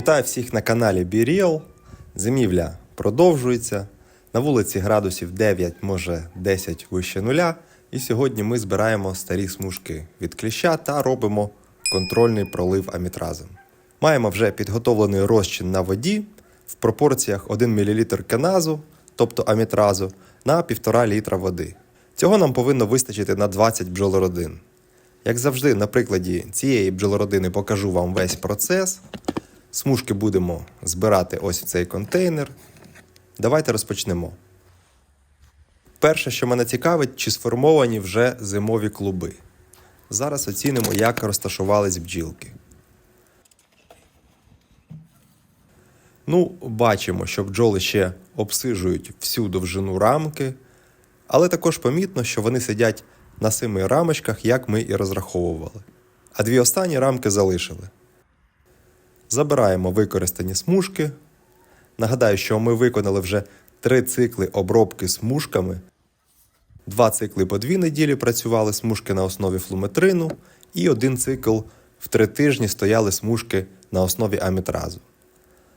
Вітаю всіх на каналі BeReal. Зимівля продовжується. На вулиці градусів 9, може 10 вище нуля. І сьогодні ми збираємо старі смужки від кліща та робимо контрольний пролив амітразом. Маємо вже підготовлений розчин на воді в пропорціях 1 мл каназу, тобто амітразу, на 1,5 літра води. Цього нам повинно вистачити на 20 бджолородин. Як завжди, на прикладі цієї бджолородини покажу вам весь процес. Смужки будемо збирати ось в цей контейнер. Давайте розпочнемо. Перше, що мене цікавить, чи сформовані вже зимові клуби. Зараз оцінимо, як розташувались бджілки. Ну, бачимо, що бджоли ще обсижують всю довжину рамки, але також помітно, що вони сидять на семи рамочках, як ми і розраховували. А дві останні рамки залишили. Забираємо використані смужки. Нагадаю, що ми виконали вже три цикли обробки смужками. Два цикли по дві неділі працювали смужки на основі флуметрину, і один цикл в три тижні стояли смужки на основі амітразу.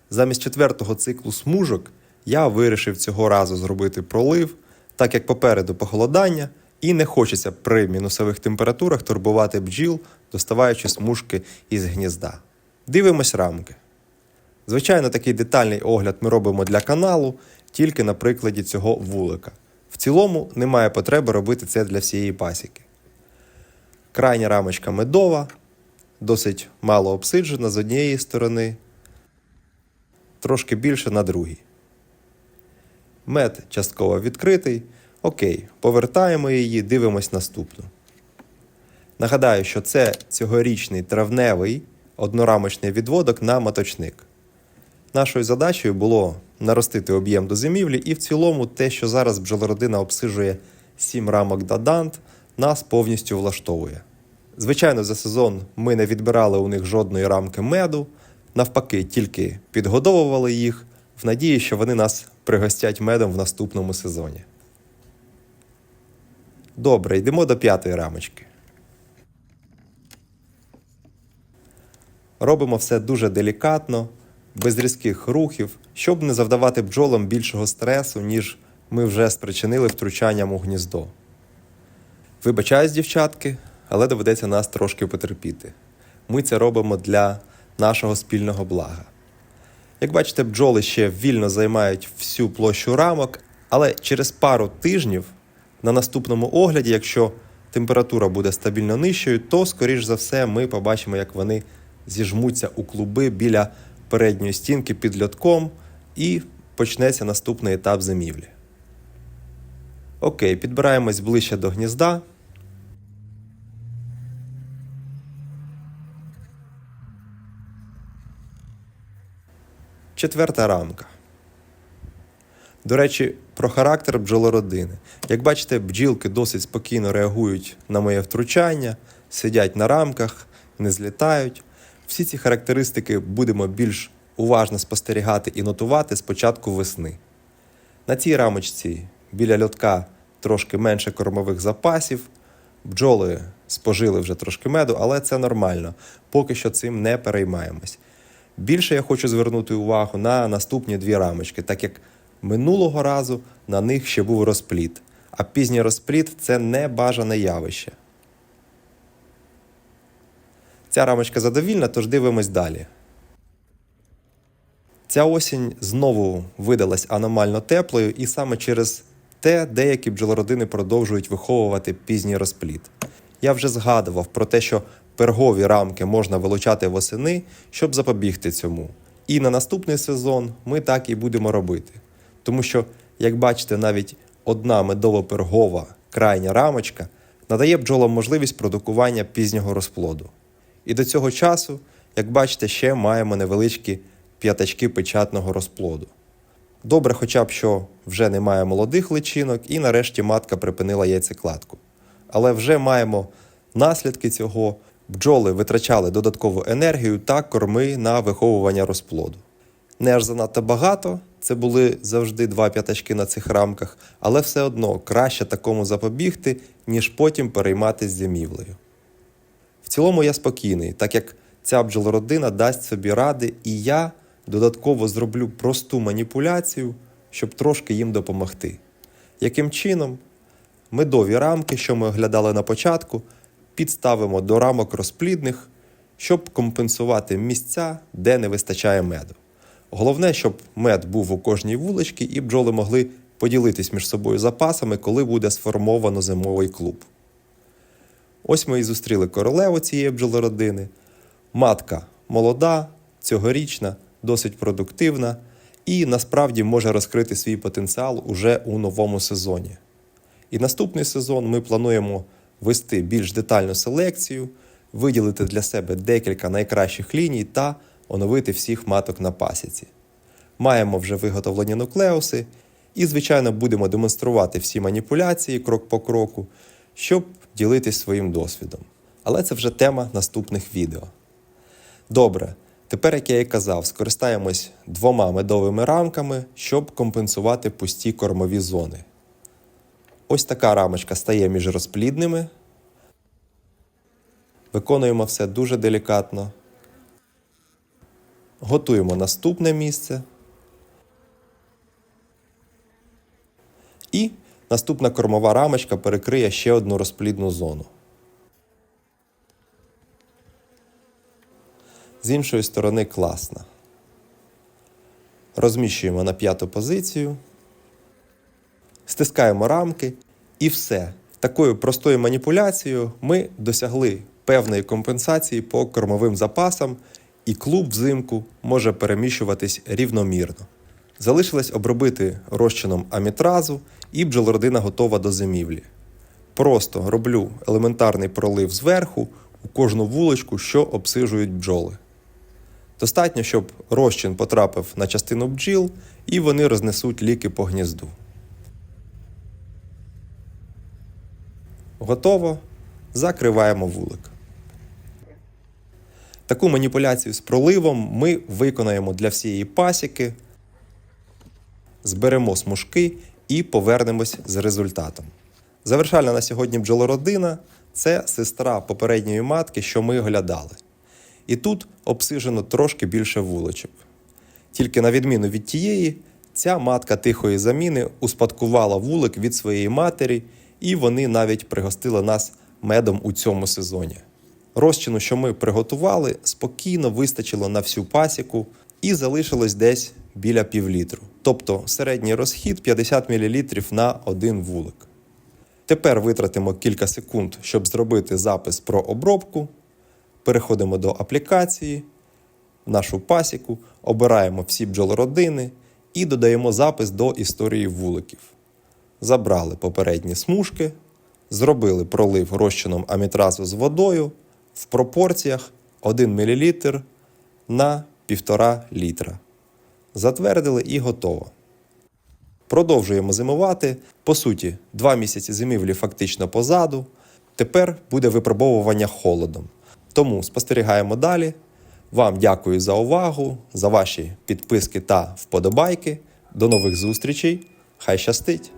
Замість четвертого циклу смужок я вирішив цього разу зробити пролив, так як попереду похолодання, і не хочеться при мінусових температурах турбувати бджіл, доставаючи смужки із гнізда. Дивимось рамки. Звичайно, такий детальний огляд ми робимо для каналу тільки на прикладі цього вулика. В цілому немає потреби робити це для всієї пасіки. Крайня рамочка медова, досить мало обсиджена з однієї сторони, трошки більше на другій. Мед частково відкритий. Окей, повертаємо її, дивимось наступну. Нагадаю, що це цьогорічний травневий однорамочний відводок на маточник. Нашою задачею було наростити об'єм до зимівлі, і в цілому те, що зараз бджолородина обсижує 7 рамок Дадант, нас повністю влаштовує. Звичайно, за сезон ми не відбирали у них жодної рамки меду, навпаки, тільки підгодовували їх в надії, що вони нас пригостять медом в наступному сезоні. Добре, йдемо до п'ятої рамочки. Робимо все дуже делікатно, без різких рухів, щоб не завдавати бджолам більшого стресу, ніж ми вже спричинили втручанням у гніздо. Вибачаюсь, дівчатки, але доведеться нас трошки потерпіти. Ми це робимо для нашого спільного блага. Як бачите, бджоли ще вільно займають всю площу рамок, але через пару тижнів на наступному огляді, якщо температура буде стабільно нижчою, то, скоріш за все, ми побачимо, як вони зіжмуться у клуби біля передньої стінки під льотком, і почнеться наступний етап зимівлі. Окей, підбираємось ближче до гнізда. Четверта рамка. До речі, про характер бджолородини. Як бачите, бджілки досить спокійно реагують на моє втручання, сидять на рамках, не злітають. Всі ці характеристики будемо більш уважно спостерігати і нотувати з початку весни. На цій рамочці біля льотка трошки менше кормових запасів. Бджоли спожили вже трошки меду, але це нормально. Поки що цим не переймаємось. Більше я хочу звернути увагу на наступні дві рамочки, так як минулого разу на них ще був розпліт, а пізній розпліт це не бажане явище. Ця рамочка задовільна, тож дивимось далі. Ця осінь знову видалась аномально теплою, і саме через те деякі бджолородини продовжують виховувати пізній розпліт. Я вже згадував про те, що пергові рамки можна вилучати восени, щоб запобігти цьому. І на наступний сезон ми так і будемо робити. Тому що, як бачите, навіть одна медово-пергова крайня рамочка надає бджолам можливість продукування пізнього розплоду. І до цього часу, як бачите, ще маємо невеличкі п'ятачки печатного розплоду. Добре, хоча б що вже немає молодих личинок, і нарешті матка припинила яйцекладку. Але вже маємо наслідки цього. Бджоли витрачали додаткову енергію та корми на виховування розплоду. Не аж занадто багато, це були завжди два п'ятачки на цих рамках, але все одно краще такому запобігти, ніж потім перейматися зимівлею. Цілому я спокійний, так як ця бджолородина дасть собі ради, і я додатково зроблю просту маніпуляцію, щоб трошки їм допомогти. Яким чином? Медові рамки, що ми оглядали на початку, підставимо до рамок розплідних, щоб компенсувати місця, де не вистачає меду. Головне, щоб мед був у кожній вуличці і бджоли могли поділитись між собою запасами, коли буде сформовано зимовий клуб. Ось ми і зустріли королеву цієї бджолородини. Матка молода, цьогорічна, досить продуктивна і насправді може розкрити свій потенціал уже у новому сезоні. І наступний сезон ми плануємо вести більш детальну селекцію, виділити для себе декілька найкращих ліній та оновити всіх маток на пасіці. Маємо вже виготовлені нуклеуси і, звичайно, будемо демонструвати всі маніпуляції крок по кроку, щоб ділитись своїм досвідом. Але це вже тема наступних відео. Добре, тепер, як я і казав, скористаємось двома медовими рамками, щоб компенсувати пусті кормові зони. Ось така рамочка стає між розплідними. Виконуємо все дуже делікатно. Готуємо наступне місце. І наступна кормова рамочка перекриє ще одну розплідну зону. З іншої сторони класна. Розміщуємо на п'яту позицію, стискаємо рамки і все. Такою простою маніпуляцією ми досягли певної компенсації по кормовим запасам, і клуб взимку може переміщуватись рівномірно. Залишилось обробити розчином амітразу, і бджолородина готова до зимівлі. Просто роблю елементарний пролив зверху у кожну вуличку, що обсижують бджоли. Достатньо, щоб розчин потрапив на частину бджіл, і вони рознесуть ліки по гнізду. Готово. Закриваємо вулик. Таку маніпуляцію з проливом ми виконаємо для всієї пасіки, зберемо смужки і повернемось з результатом. Завершальна на сьогодні бджолородина це сестра попередньої матки, що ми оглядали. І тут обсижено трошки більше вуличок. Тільки на відміну від тієї, ця матка тихої заміни успадкувала вулик від своєї матері, і вони навіть пригостили нас медом у цьому сезоні. Розчину, що ми приготували, спокійно вистачило на всю пасіку і залишилось десь біля півлітру. Тобто середній розхід 50 мл на один вулик. Тепер витратимо кілька секунд, щоб зробити запис про обробку. Переходимо до аплікації, в нашу пасіку, обираємо всі бджолородини і додаємо запис до історії вуликів. Забрали попередні смужки, зробили пролив розчином амітразу з водою в пропорціях 1 мл на 1,5 літра. Затвердили і готово. Продовжуємо зимувати. По суті, два місяці зимівлі фактично позаду. Тепер буде випробовування холодом. Тому спостерігаємо далі. Вам дякую за увагу, за ваші підписки та вподобайки. До нових зустрічей. Хай щастить!